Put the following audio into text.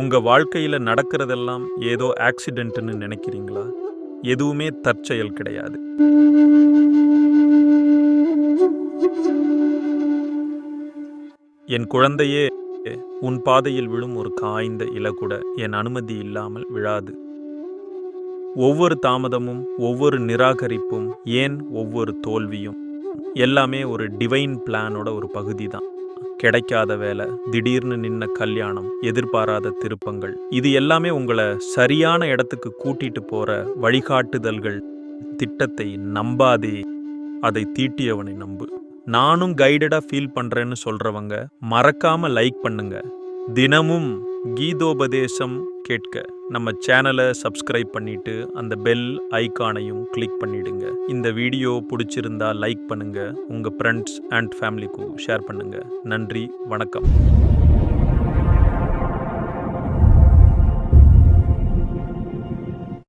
உங்கள் வாழ்க்கையில் நடக்கிறதெல்லாம் ஏதோ ஆக்சிடென்ட்னு நினைக்கிறீங்களா? எதுவுமே தற்செயல் கிடையாது. என் குழந்தையே உன் பாதையில் விழும் ஒரு காய்ந்த இலை கூட என் அனுமதி இல்லாமல் விழாது. ஒவ்வொரு தாமதமும் ஒவ்வொரு நிராகரிப்பும் ஏன் ஒவ்வொரு தோல்வியும் எல்லாமே ஒரு டிவைன் பிளானோட ஒரு பகுதி தான் கிடைக்காத வேலை திடீர்னு நின்ன கல்யாணம் எதிர்பாராத திருப்பங்கள். இது எல்லாமே உங்களை சரியான இடத்துக்கு கூட்டிட்டு போற வழிகாட்டுதல்கள். திட்டத்தை நம்பாதே. அதை தீட்டியவனை நம்பு. நானும் கைடடா ஃபீல் பண்றேன்னு சொல்றவங்க மறக்காம லைக் பண்ணுங்க. தினமும் கீதோபதேசம் கேட்க நம்ம சேனலை சப்ஸ்கிரைப் பண்ணிட்டு அந்த பெல் ஐக்கானையும் கிளிக் பண்ணிடுங்க. இந்த வீடியோ பிடிச்சிருந்தா லைக் பண்ணுங்க. உங்க ஃப்ரெண்ட்ஸ் அண்ட் ஃபேமிலிக்கும் ஷேர் பண்ணுங்க. நன்றி வணக்கம்.